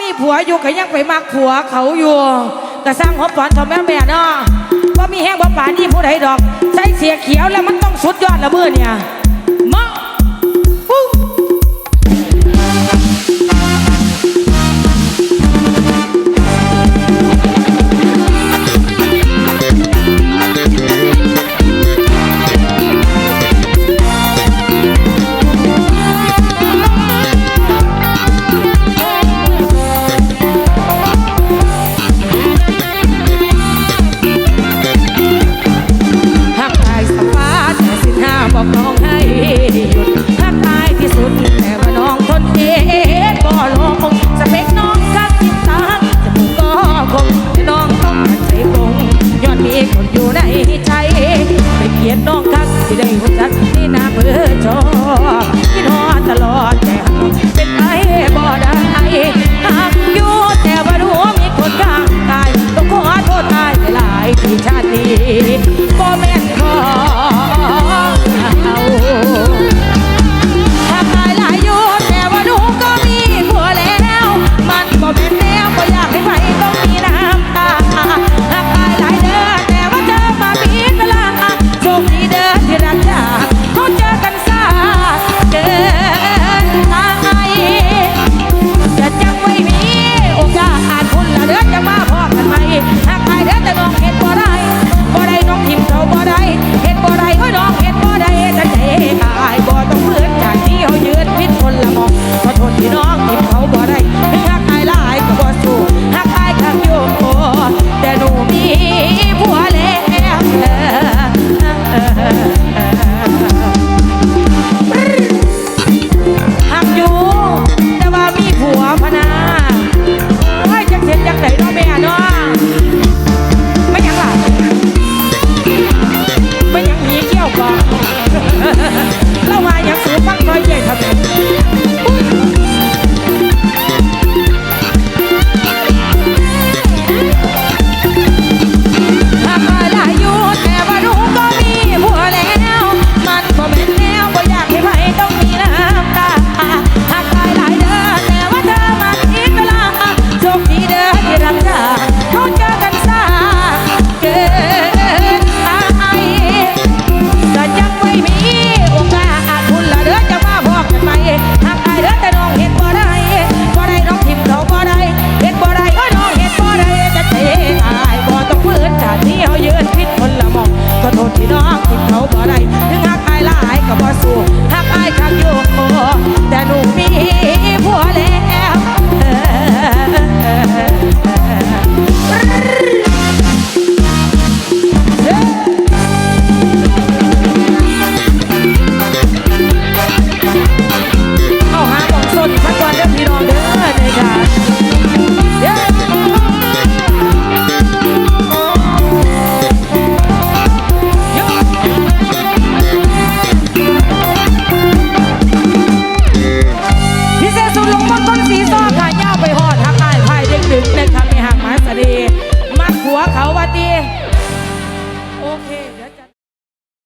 มีผัวอยู่ก็ยังไปมักผัวเขาอยู่ก็สร้างหอบฝันทอมแม่แม่เนาะว่ามีแห้งบ่ป่านี่ผู้ใดดอก ใส่เสียเขียวแล้วมันต้องสุดยอดละเมื่อเนี่ย it 哈哈哈哈哈哈 เขาบ่ได้ถึงหักอายหลายก็บ่สู้หักอายคักอยู่โอ้ Yeah.